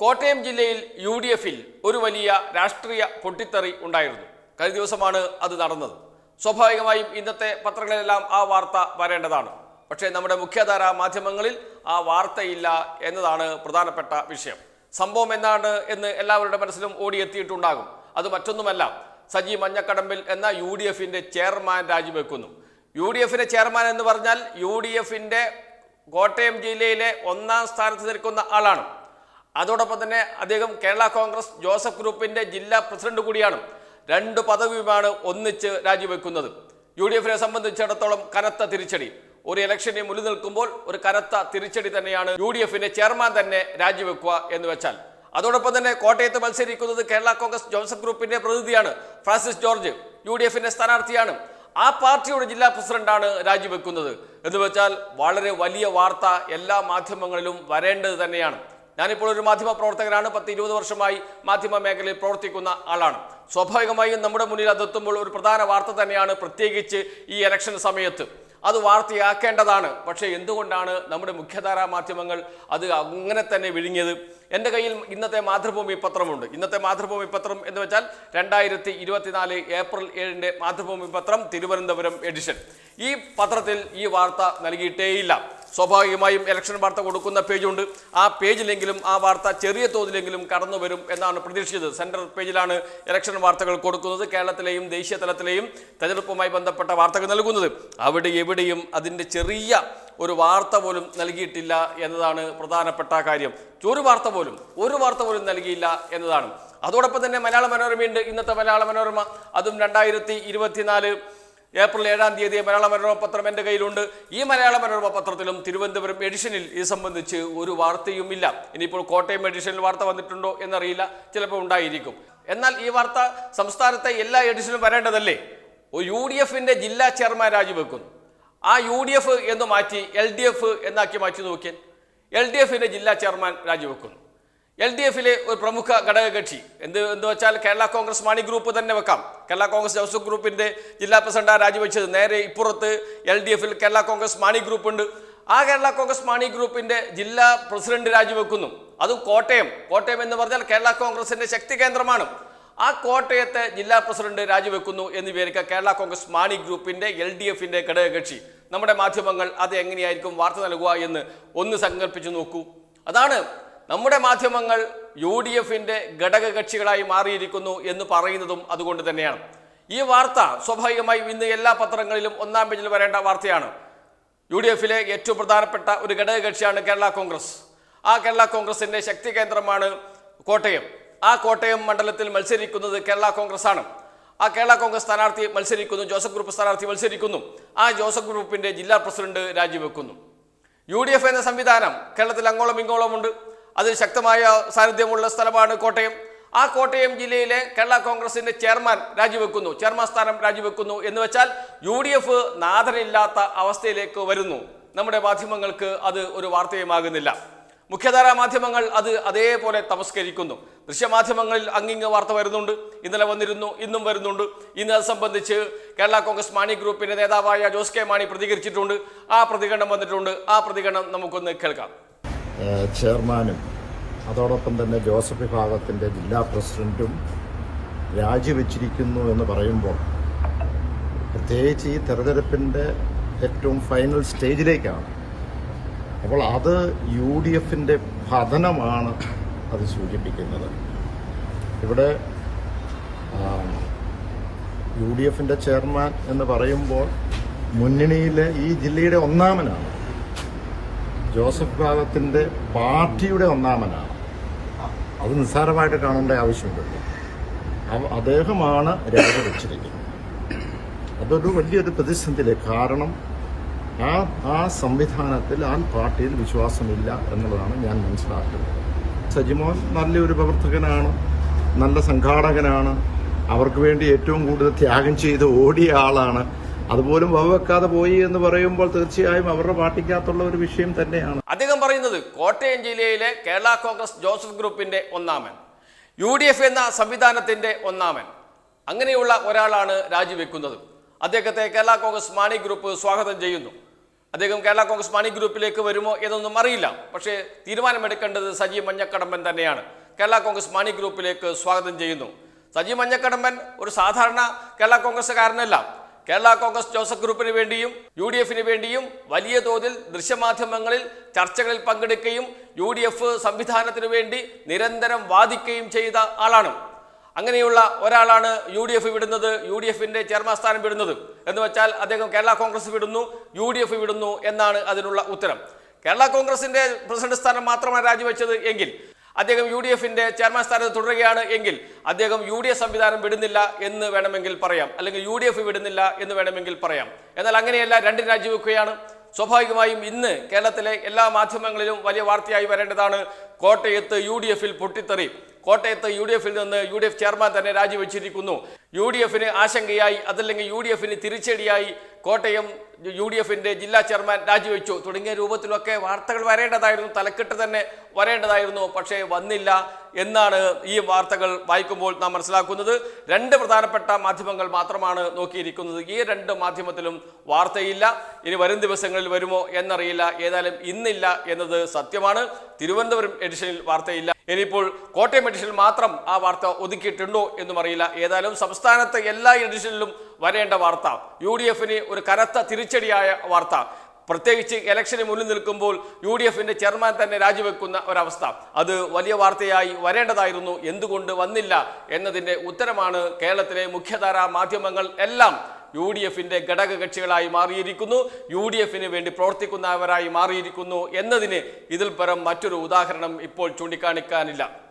കോട്ടയം ജില്ലയിൽ U D എഫിൽ ഒരു വലിയ രാഷ്ട്രീയ പൊട്ടിത്തെറി ഉണ്ടായിരുന്നു. കഴിഞ്ഞ ദിവസമാണ് അത് നടന്നത്. സ്വാഭാവികമായും ഇന്നത്തെ പത്രങ്ങളിലെല്ലാം ആ വാർത്ത വരേണ്ടതാണ്. പക്ഷേ നമ്മുടെ മുഖ്യധാര മാധ്യമങ്ങളിൽ ആ വാർത്തയില്ല എന്നതാണ് പ്രധാനപ്പെട്ട വിഷയം. സംഭവം എന്താണ് എന്ന് എല്ലാവരുടെ മനസ്സിലും ഓടിയെത്തിയിട്ടുണ്ടാകും. അത് മറ്റൊന്നുമല്ല സജി മഞ്ഞക്കടമ്പിൽ എന്ന യു ഡി എഫിന്റെ ചെയർമാൻ രാജിവെക്കുന്നു. യു ഡി എഫിന്റെ ചെയർമാൻ എന്ന് പറഞ്ഞാൽ യു ഡി എഫിന്റെ കോട്ടയം ജില്ലയിലെ ഒന്നാം സ്ഥാനത്ത് നിൽക്കുന്ന ആളാണ്. അതോടൊപ്പം തന്നെ അദ്ദേഹം കേരള കോൺഗ്രസ് ജോസഫ് ഗ്രൂപ്പിന്റെ ജില്ലാ പ്രസിഡന്റ് കൂടിയാണ്. രണ്ട് പദവിയുമാണ് ഒന്നിച്ച് രാജിവെക്കുന്നത്. യു ഡി എഫിനെ സംബന്ധിച്ചിടത്തോളം കനത്ത തിരിച്ചടി. ഒരു ഇലക്ഷനെ മുന്നിൽ നിൽക്കുമ്പോൾ ഒരു കനത്ത തിരിച്ചടി തന്നെയാണ് യു ഡി എഫിന്റെ ചെയർമാൻ തന്നെ രാജിവെക്കുക എന്ന് വെച്ചാൽ. അതോടൊപ്പം തന്നെ കോട്ടയത്ത് മത്സരിക്കുന്നത് കേരള കോൺഗ്രസ് ജോസഫ് ഗ്രൂപ്പിന്റെ പ്രതിനിധിയാണ് ഫ്രാൻസിസ് ജോർജ്. യു ഡി എഫിന്റെ സ്ഥാനാർത്ഥിയാണ്. ആ പാർട്ടിയുടെ ജില്ലാ പ്രസിഡന്റാണ് രാജിവെക്കുന്നത്. എന്ന് വെച്ചാൽ വളരെ വലിയ വാർത്ത എല്ലാ മാധ്യമങ്ങളിലും വരേണ്ടത് തന്നെയാണ്. ഞാനിപ്പോൾ ഒരു മാധ്യമ പ്രവർത്തകനാണ്. പത്ത് ഇരുപത് വർഷമായി മാധ്യമ മേഖലയിൽ പ്രവർത്തിക്കുന്ന ആളാണ്. സ്വാഭാവികമായും നമ്മുടെ മുന്നിൽ അതെത്തുമ്പോൾ ഒരു പ്രധാന വാർത്ത തന്നെയാണ് പ്രത്യേകിച്ച് ഈ ഇലക്ഷൻ സമയത്ത്. അത് വാർത്തയാക്കേണ്ടതാണ്. പക്ഷേ എന്തുകൊണ്ടാണ് നമ്മുടെ മുഖ്യധാരാ മാധ്യമങ്ങൾ അത് അങ്ങനെ തന്നെ വിഴുങ്ങിയത്? എന്റെ കയ്യിൽ ഇന്നത്തെ മാതൃഭൂമി പത്രമുണ്ട്. ഇന്നത്തെ മാതൃഭൂമി പത്രം എന്ന് വെച്ചാൽ രണ്ടായിരത്തി ഇരുപത്തിനാല് ഏപ്രിൽ ഏഴിന്റെ മാതൃഭൂമി പത്രം തിരുവനന്തപുരം എഡിഷൻ. ഈ പത്രത്തിൽ ഈ വാർത്ത നൽകിയിട്ടേയില്ല. സ്വാഭാവികമായും ഇലക്ഷൻ വാർത്ത കൊടുക്കുന്ന പേജുണ്ട്. ആ പേജിലെങ്കിലും ആ വാർത്ത ചെറിയ തോതിലെങ്കിലും കടന്നു വരും എന്നാണ് പ്രതീക്ഷിച്ചത്. സെൻട്രൽ പേജിലാണ് ഇലക്ഷൻ വാർത്തകൾ കൊടുക്കുന്നത്. കേരളത്തിലെയും ദേശീയ തലത്തിലെയും തെരഞ്ഞെടുപ്പുമായി ബന്ധപ്പെട്ട വാർത്തകൾ നൽകുന്നത്. അവിടെ എവിടെയും അതിന്റെ ചെറിയ ഒരു വാർത്ത പോലും നൽകിയിട്ടില്ല എന്നതാണ് പ്രധാനപ്പെട്ട കാര്യം. ഒരു വാർത്ത പോലും ഒരു വാർത്ത പോലും നൽകിയില്ല എന്നതാണ്. അതോടൊപ്പം തന്നെ മലയാള മനോരമയുണ്ട്. ഇന്നത്തെ മലയാള മനോരമ അതും രണ്ടായിരത്തി ഇരുപത്തിനാല് ഏപ്രിൽ ഏഴാം തീയതി മലയാള മനോരമ പത്രം എന്റെ കയ്യിലുണ്ട്. ഈ മലയാള മനോരമ പത്രത്തിലും തിരുവനന്തപുരം എഡിഷനിൽ ഇത് സംബന്ധിച്ച് ഒരു വാർത്തയുമില്ല. ഇനിയിപ്പോൾ കോട്ടയം എഡിഷനിൽ വാർത്ത വന്നിട്ടുണ്ടോ എന്നറിയില്ല. ചിലപ്പോൾ ഉണ്ടായിരിക്കും. എന്നാൽ ഈ വാർത്ത സംസ്ഥാനത്തെ എല്ലാ എഡിഷനും വരേണ്ടതല്ലേ? യു ഡി എഫിന്റെ ജില്ലാ ചെയർമാൻ രാജിവെക്കുന്നു ആ യു ഡി എഫ് എന്ന് മാറ്റി എൽ ഡി എഫ് എന്നാക്കി മാറ്റി നോക്കിയാൽ എൽ ഡി എഫിന്റെ ജില്ലാ ചെയർമാൻ രാജിവെക്കുന്നു എൽ ഡി എഫിലെ ഒരു പ്രമുഖ ഘടകകക്ഷി. എന്ത് എന്ന് വെച്ചാൽ കേരള കോൺഗ്രസ് മാണി ഗ്രൂപ്പ് തന്നെ വെക്കാം. കേരള കോൺഗ്രസ് ജോസഫ് ഗ്രൂപ്പിന്റെ ജില്ലാ പ്രസിഡന്റാണ് രാജിവെച്ചത്. നേരെ ഇപ്പുറത്ത് എൽ ഡി എഫിൽ കേരള കോൺഗ്രസ് മാണി ഗ്രൂപ്പ് ഉണ്ട് ആ കേരള കോൺഗ്രസ് മാണി ഗ്രൂപ്പിന്റെ ജില്ലാ പ്രസിഡന്റ് രാജിവെക്കുന്നു. അതും കോട്ടയം. കോട്ടയം എന്ന് പറഞ്ഞാൽ കേരള കോൺഗ്രസിന്റെ ശക്തി കേന്ദ്രമാണ്. ആ കോട്ടയത്തെ ജില്ലാ പ്രസിഡന്റ് രാജിവെക്കുന്നു എന്ന് വിവരിക്കുക കേരള കോൺഗ്രസ് മാണി ഗ്രൂപ്പിന്റെ എൽ ഡി എഫിന്റെ ഘടകകക്ഷി. നമ്മുടെ മാധ്യമങ്ങൾ അത് എങ്ങനെയായിരിക്കും വാർത്ത നൽകുക എന്ന് ഒന്ന് സങ്കല്പിച്ചു നോക്കൂ. അതാണ് നമ്മുടെ മാധ്യമങ്ങൾ യു ഡി എഫിന്റെ ഘടകകക്ഷികളായി മാറിയിരിക്കുന്നു എന്ന് പറയുന്നതും അതുകൊണ്ട് തന്നെയാണ്. ഈ വാർത്ത സ്വാഭാവികമായും ഇന്ന് എല്ലാ പത്രങ്ങളിലും ഒന്നാം പേജിൽ വരേണ്ട വാർത്തയാണ്. യു ഡി എഫിലെ ഏറ്റവും പ്രധാനപ്പെട്ട ഒരു ഘടകകക്ഷിയാണ് കേരള കോൺഗ്രസ്. ആ കേരള കോൺഗ്രസിന്റെ ശക്തി കേന്ദ്രമാണ് കോട്ടയം. ആ കോട്ടയം മണ്ഡലത്തിൽ മത്സരിക്കുന്നത് കേരള കോൺഗ്രസ് ആണ് ആ കേരള കോൺഗ്രസ് സ്ഥാനാർത്ഥി മത്സരിക്കുന്നു ജോസഫ് ഗ്രൂപ്പ് സ്ഥാനാർത്ഥി മത്സരിക്കുന്നു ആ ജോസഫ് ഗ്രൂപ്പിന്റെ ജില്ലാ പ്രസിഡന്റ് രാജിവെക്കുന്നു. യു ഡി എഫ് എന്ന സംവിധാനം കേരളത്തിൽ അങ്ങോളം ഇങ്ങോളം ഉണ്ട് അതിൽ ശക്തമായ സാന്നിധ്യമുള്ള സ്ഥലമാണ് കോട്ടയം. ആ കോട്ടയം ജില്ലയിലെ കേരള കോൺഗ്രസിന്റെ ചെയർമാൻ രാജിവെക്കുന്നു. ചെയർമാൻ സ്ഥാനം രാജിവെക്കുന്നു എന്ന് വെച്ചാൽ യു ഡി എഫ് നാഥനില്ലാത്ത അവസ്ഥയിലേക്ക് വരുന്നു. നമ്മുടെ മാധ്യമങ്ങൾക്ക് അത് ഒരു വാർത്തയുമാകുന്നില്ല. മുഖ്യധാരാ മാധ്യമങ്ങൾ അത് അതേപോലെ തമസ്കരിക്കുന്നു. ദൃശ്യമാധ്യമങ്ങളിൽ അങ്ങിങ്ങ് വാർത്ത വരുന്നുണ്ട്. ഇന്നലെ വന്നിരുന്നു ഇന്നും വരുന്നുണ്ട്. ഇന്ന് അത് സംബന്ധിച്ച് കേരള കോൺഗ്രസ് മാണി ഗ്രൂപ്പിന്റെ നേതാവായ ജോസ് കെ മാണി പ്രതികരിച്ചിട്ടുണ്ട്. ആ പ്രതികരണം വന്നിട്ടുണ്ട്. ആ പ്രതികരണം നമുക്കൊന്ന് കേൾക്കാം. ചെയർമാനും അതോടൊപ്പം തന്നെ ജോസഫ് വിഭാഗത്തിന്റെ ജില്ലാ പ്രസിഡന്റും രാജിവെച്ചിരിക്കുന്നു എന്ന് പറയുമ്പോൾ പ്രത്യേകിച്ച് ഈ തെരഞ്ഞെടുപ്പിന്റെ ഏറ്റവും ഫൈനൽ സ്റ്റേജിലേക്കാണ് അപ്പോൾ അത് യു ഡി എഫിന്റെ പതനമാണ് അത് സൂചിപ്പിക്കുന്നത്. ഇവിടെ യു ഡി എഫിന്റെ ചെയർമാൻ എന്ന് പറയുമ്പോൾ മുന്നണിയിലെ ഈ ജില്ലയുടെ ഒന്നാമനാണ്. ജോസഫ് വിഭാഗത്തിന്റെ പാർട്ടിയുടെ ഒന്നാമനാണ്. അത് നിസ്സാരമായിട്ട് കാണേണ്ട ആവശ്യമുണ്ടല്ലോ അദ്ദേഹമാണ് അദ്ദേഹമാണ് രാജിവെച്ചിരിക്കുന്നത് അതൊരു വലിയൊരു പ്രതിസന്ധിയിലെ കാരണം. ആ ആ സംവിധാനത്തിൽ ആ പാർട്ടിയിൽ വിശ്വാസമില്ല എന്നുള്ളതാണ് ഞാൻ മനസ്സിലാക്കുന്നത്. സജിമോൻ നല്ലൊരു പ്രവർത്തകനാണ് നല്ല സംഘാടകനാണ്. അവർക്ക് വേണ്ടി ഏറ്റവും കൂടുതൽ ത്യാഗം ചെയ്ത് ഓടിയ ആളാണ് അതുപോലും വകവെക്കാതെ പോയി എന്ന് പറയുമ്പോൾ തീർച്ചയായും അവരുടെ പാർട്ടിക്കകത്തുള്ള ഒരു വിഷയം തന്നെയാണ്. അദ്ദേഹം പറയുന്നത് കോട്ടയം ജില്ലയിലെ കേരള കോൺഗ്രസ് ജോസഫ് ഗ്രൂപ്പിന്റെ ഒന്നാമൻ യു ഡി എഫ് എന്ന സംവിധാനത്തിന്റെ ഒന്നാമൻ. അങ്ങനെയുള്ള ഒരാളാണ് രാജിവെക്കുന്നത്. അദ്ദേഹത്തെ കേരള കോൺഗ്രസ് മാണി ഗ്രൂപ്പ് സ്വാഗതം ചെയ്യുന്നു. അദ്ദേഹം കേരള കോൺഗ്രസ് മാണി ഗ്രൂപ്പിലേക്ക് വരുമോ എന്നൊന്നും അറിയില്ല. പക്ഷേ തീരുമാനമെടുക്കേണ്ടത് സജി മഞ്ഞക്കടമ്പൻ തന്നെയാണ്. കേരള കോൺഗ്രസ് മാണി ഗ്രൂപ്പിലേക്ക് സ്വാഗതം ചെയ്യുന്നു. സജി മഞ്ഞക്കടമ്പൻ ഒരു സാധാരണ കേരള കോൺഗ്രസ്സുകാരനല്ല. കേരള കോൺഗ്രസ് ജോസഫ് ഗ്രൂപ്പിന് വേണ്ടിയും യു ഡി എഫിന് വേണ്ടിയും വലിയ തോതിൽ ദൃശ്യമാധ്യമങ്ങളിൽ ചർച്ചകളിൽ പങ്കെടുക്കുകയും യു ഡി എഫ് സംവിധാനത്തിനു വേണ്ടി നിരന്തരം വാദിക്കുകയും ചെയ്ത ആളാണ്. അങ്ങനെയുള്ള ഒരാളാണ് യു ഡി എഫ് വിടുന്നത് യു ഡി എഫിന്റെ ചെയർമാൻ സ്ഥാനം വിടുന്നത്. എന്ന് വെച്ചാൽ അദ്ദേഹം കേരള കോൺഗ്രസ് വിടുന്നു യു ഡി എഫ് വിടുന്നു എന്നാണ് അതിനുള്ള ഉത്തരം. കേരള കോൺഗ്രസിന്റെ പ്രസിഡന്റ് സ്ഥാനം മാത്രമാണ് രാജിവെച്ചത് എങ്കിൽ അദ്ദേഹം യു ഡി എഫിന്റെ ചെയർമാൻ സ്ഥാനത്ത് തുടരുകയാണ് എങ്കിൽ അദ്ദേഹം യു ഡി എഫ് സംവിധാനം വിടുന്നില്ല എന്ന് വേണമെങ്കിൽ പറയാം. അല്ലെങ്കിൽ യു ഡി എഫ് വിടുന്നില്ല എന്ന് വേണമെങ്കിൽ പറയാം. എന്നാൽ അങ്ങനെയല്ല രണ്ട് രാജിവെക്കുകയാണ്. സ്വാഭാവികമായും ഇന്ന് കേരളത്തിലെ എല്ലാ മാധ്യമങ്ങളിലും വലിയ വാർത്തയായി വരേണ്ടതാണ് കോട്ടയത്ത് യു ഡി എഫിൽ പൊട്ടിത്തെറി. കോട്ടയത്ത് യു ഡി എഫിൽ നിന്ന് യു ഡി എഫ് ചെയർമാൻ തന്നെ രാജിവെച്ചിരിക്കുന്നു. യു ഡി എഫിന് ആശങ്കയായി അതല്ലെങ്കിൽ യു ഡി എഫിന് തിരിച്ചടിയായി കോട്ടയം യു ഡി എഫിന്റെ ജില്ലാ ചെയർമാൻ രാജിവെച്ചു. തുടങ്ങിയ രൂപത്തിലൊക്കെ വാർത്തകൾ വരേണ്ടതായിരുന്നു. തലക്കെട്ട് തന്നെ വരേണ്ടതായിരുന്നു. പക്ഷേ വന്നില്ല എന്നാണ് ഈ വാർത്തകൾ വായിക്കുമ്പോൾ നാം മനസ്സിലാക്കുന്നത്. രണ്ട് പ്രധാനപ്പെട്ട മാധ്യമങ്ങൾ മാത്രമാണ് നോക്കിയിരിക്കുന്നത്. ഈ രണ്ട് മാധ്യമത്തിലും വാർത്തയില്ല. ഇനി വരും ദിവസങ്ങളിൽ വരുമോ എന്നറിയില്ല. ഏതായാലും ഇന്നില്ല എന്നത് സത്യമാണ്. തിരുവനന്തപുരം എഡിഷനിൽ വാർത്തയില്ല. ഇനിയിപ്പോൾ കോട്ടയം എഡിഷനിൽ മാത്രം ആ വാർത്ത ഒതുക്കിയിട്ടുണ്ടോ എന്നും അറിയില്ല. ഏതായാലും സംസ്ഥാനത്തെ എല്ലാ എഡിഷനിലും വരേണ്ട വാർത്ത. യു ഡി എഫിന് ഒരു കനത്ത തിരിച്ചടിയായ വാർത്ത. പ്രത്യേകിച്ച് ഇലക്ഷന് മുന്നിൽ നിൽക്കുമ്പോൾ യു ഡി എഫിന്റെ ചെയർമാൻ തന്നെ രാജിവെക്കുന്ന ഒരവസ്ഥ. അത് വലിയ വാർത്തയായി വരേണ്ടതായിരുന്നു. എന്തുകൊണ്ട് വന്നില്ല എന്നതിന്റെ ഉത്തരമാണ് കേരളത്തിലെ മുഖ്യധാരാ മാധ്യമങ്ങൾ എല്ലാം. യു ഡി എഫിന്റെ ഘടകകക്ഷികളായി മാറിയിരിക്കുന്നു. യു ഡി എഫിന് വേണ്ടി പ്രവർത്തിക്കുന്നവരായി മാറിയിരിക്കുന്നു എന്നതിന് ഇതിൽ പരം മറ്റൊരു ഉദാഹരണം ഇപ്പോൾ ചൂണ്ടിക്കാണിക്കാനില്ല.